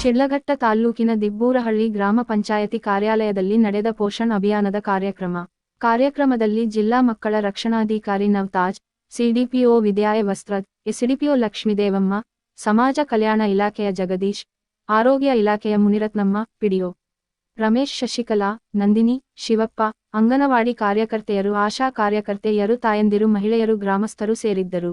ಶಿಡ್ಲಘಟ್ಟ ತಾಲ್ಲೂಕಿನ ದಿಬ್ಬೂರಹಳ್ಳಿ ಗ್ರಾಮ ಪಂಚಾಯತಿ ಕಾರ್ಯಾಲಯದಲ್ಲಿ ನಡೆದ ಪೋಷಣ್ ಅಭಿಯಾನದ ಕಾರ್ಯಕ್ರಮ. ಕಾರ್ಯಕ್ರಮದಲ್ಲಿ ಜಿಲ್ಲಾ ಮಕ್ಕಳ ರಕ್ಷಣಾಧಿಕಾರಿ ನವತಾಜ್, ಸಿಡಿಪಿಒ ವಿದ್ಯಾಯ ವಸ್ತ್ರದ್, ಎಸ್ಡಿಪಿಒ ಲಕ್ಷ್ಮೀದೇವಮ್ಮ, ಸಮಾಜ ಕಲ್ಯಾಣ ಇಲಾಖೆಯ ಜಗದೀಶ್, ಆರೋಗ್ಯ ಇಲಾಖೆಯ ಮುನಿರತ್ನಮ್ಮ, ಪಿಡಿಒ ರಮೇಶ್ ಶಶಿಕಲಾ, ನಂದಿನಿ, ಶಿವಪ್ಪ, ಅಂಗನವಾಡಿ ಕಾರ್ಯಕರ್ತೆಯರು, ಆಶಾ ಕಾರ್ಯಕರ್ತೆಯರು, ತಾಯಂದಿರು, ಮಹಿಳೆಯರು, ಗ್ರಾಮಸ್ಥರು ಸೇರಿದ್ದರು.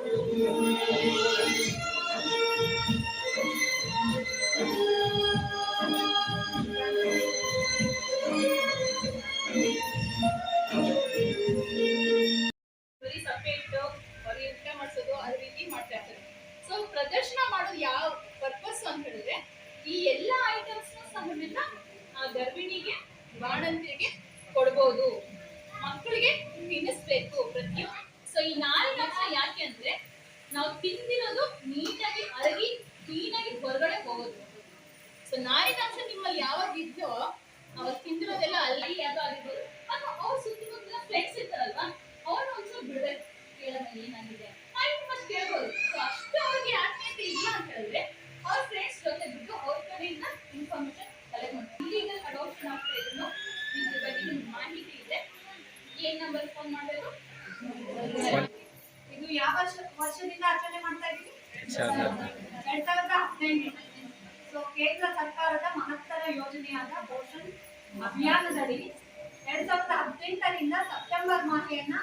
ಈ ಎಲ್ಲ ಐಟಮ್ಸ್ ಆ, ಗರ್ಭಿಣಿಗೆ ಬಾಣಂತಿಗೆ ಕೊಡ್ಬೋದು. ಮಕ್ಕಳಿಗೆ ತಿನ್ನಿಸ್ಬೇಕು ಪ್ರತಿಯೊಂದು ಸೊ ಈ ನಾರಿನ ಅಂಶ ಯಾಕೆ ಅಂದ್ರೆ, ನಾವು ತಿಂದಿರೋದು ನೀಟಾಗಿ ಅರಗಿ, ಕ್ಲೀನಾಗಿ ಹೊರಗಡೆ ಹೋಗೋದು. ಸೊ ನಾರಿನಾಂಶ ನಿಮ್ಮಲ್ಲಿ ಯಾವಾಗ ಇದ್ದೋ ಅವಾಗ ತಿಂದಿರೋದೆಲ್ಲ ಅಲ್ಲಿ ಅದು ಆಗಿರ್ಬೋದು ಏನ್ ನಂಬರ್ ಫೋನ್ ಮಾಡಬೇಕು ಇದು ಯಾವ ವರ್ಷ, ವರ್ಷದಿಂದ ಆಚರಣೆ ಮಾಡ್ತಾ ಇದ್ದೀವಿ ಎರಡ್ ಸಾವಿರದ ಹದಿನೈದು. ಸೊ ಕೇಂದ್ರ ಸರ್ಕಾರದ ಮಹತ್ತರ ಯೋಜನೆಯಾದ ಪೋಷಣ್ ಅಭಿಯಾನದಡಿ ಎರಡ್ ಸಾವಿರದ ಹದಿನೆಂಟರಿಂದ ಸೆಪ್ಟೆಂಬರ್ ಮಾಹೆಯನ್ನ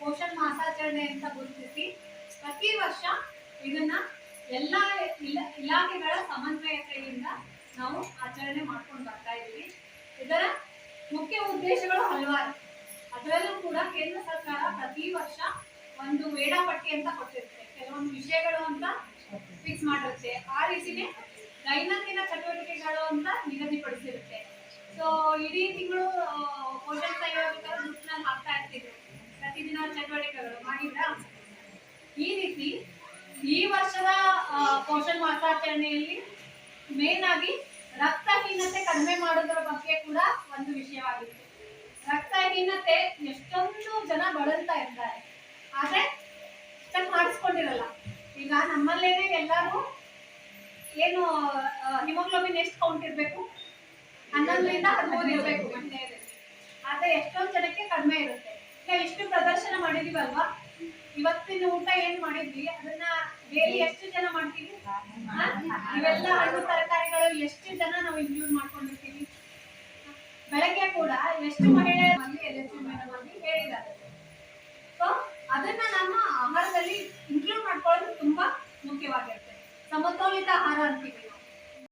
ಪೋಷಣ್ ಮಾಸಾಚರಣೆ ಅಂತ ಗುರುತಿಸಿ, ಪ್ರತಿ ವರ್ಷ ಇದನ್ನ ಎಲ್ಲ ಇಲ- ಇಲಾಖೆಗಳ ಸಮನ್ವಯತೆಯಿಂದ ನಾವು ಆಚರಣೆ ಮಾಡ್ಕೊಂಡು ಬರ್ತಾ ಇದ್ದೀವಿ. ಇದರ ಮುಖ್ಯ ಉದ್ದೇಶಗಳು ಹಲವಾರು. ಅದರಲ್ಲೂ ಕೂಡ ಕೇಂದ್ರ ಸರ್ಕಾರ ಪ್ರತಿ ವರ್ಷ ಒಂದು ವೇಳಾಪಟ್ಟಿ ಅಂತ ಕೊಟ್ಟಿರುತ್ತೆ. ಕೆಲವೊಂದು ವಿಷಯಗಳು ಅಂತ ಫಿಕ್ಸ್ ಮಾಡಿರುತ್ತೆ. ಆ ರೀತಿನೇ ದೈನಂದಿನ ಚಟುವಟಿಕೆಗಳು ಅಂತ ನಿಗದಿಪಡಿಸಿರುತ್ತೆ. ಸೊ ಇಡೀ ತಿಂಗಳು ಹೋಟೆಲ್ ಸಹಯೋಗಿಕರು ಗ್ರೂಪ್ನಲ್ಲಿ ಹಾಕ್ತಾ ಇರ್ತಿದ್ರು ಪ್ರತಿದಿನ ಚಟುವಟಿಕೆಗಳು. ಮಾಡಿದ್ರ? ಈ ರೀತಿ ಈ ವರ್ಷದ ಪೋಷಣ ಮಾಸಾಚರಣೆಯಲ್ಲಿ ಮೇನ್ ಆಗಿ ರಕ್ತಹೀನತೆ ಕಡಿಮೆ ಮಾಡೋದರ ಬಗ್ಗೆ ಕೂಡ ಒಂದು ವಿಷಯವಾಗಿತ್ತು ರಕ್ತಹೀನತೆ ಎಷ್ಟೊಂದು ಜನ ಬಳಲ್ತಾ ಇರ್ತಾರೆ ಆದರೆ ಚೆಕ್ ಮಾಡಿಸ್ಕೊಂಡಿರಲ್ಲ. ಈಗ ನಮ್ಮಲ್ಲೇನೆ ಎಲ್ಲರೂ ಏನು ಹಿಮೋಗ್ಲೋಬಿನ್ ಎಷ್ಟು ಕೌಂಟ್ ಇರಬೇಕು? ಹನ್ನೊಂದರಿಂದ ಹದಿಮೂರು ಇರಬೇಕು ಮಹಿಳೆಯರಲ್ಲಿ ಎಷ್ಟೊಂದು ಜನಕ್ಕೆ ಕಡಿಮೆ ಇರುತ್ತೆ. ಈಗ ಇಷ್ಟು ಪ್ರದರ್ಶನ ಮಾಡಿದೀವಲ್ವಾ? ಇವತ್ತಿನ ಊಟ ಏನು ಮಾಡಿದ್ವಿ? ಅದನ್ನ ಡೈಲಿ ಎಷ್ಟು ಜನ ಮಾಡ್ತೀವಿ? ಇವೆಲ್ಲ ಹಣ್ಣು ತರಕಾರಿಗಳು ಎಷ್ಟು ಜನ ನಾವು ಇನ್ಕ್ಲೂಡ್ ಮಾಡ್ಕೊಂಡಿರ್ತೀವಿ? ಬೆಳಗ್ಗೆ ಕೂಡ ಎಷ್ಟು ಮಹಿಳೆಯರ ಬಂದು ಎಲ್ ಎಸ್ ಮೇಡಮ್ ಆಗಿ ಹೇಳಿದ್ದಾರೆ. ಸೊ ಅದನ್ನ ನಮ್ಮ ಆಹಾರದಲ್ಲಿ ಇನ್ಕ್ಲೂಡ್ ಮಾಡ್ಕೊಳ್ಳೋದು ತುಂಬಾ ಮುಖ್ಯವಾಗಿರುತ್ತೆ. ಸಮತೋಲಿತ ಆಹಾರ ಅಂತೀವಿ.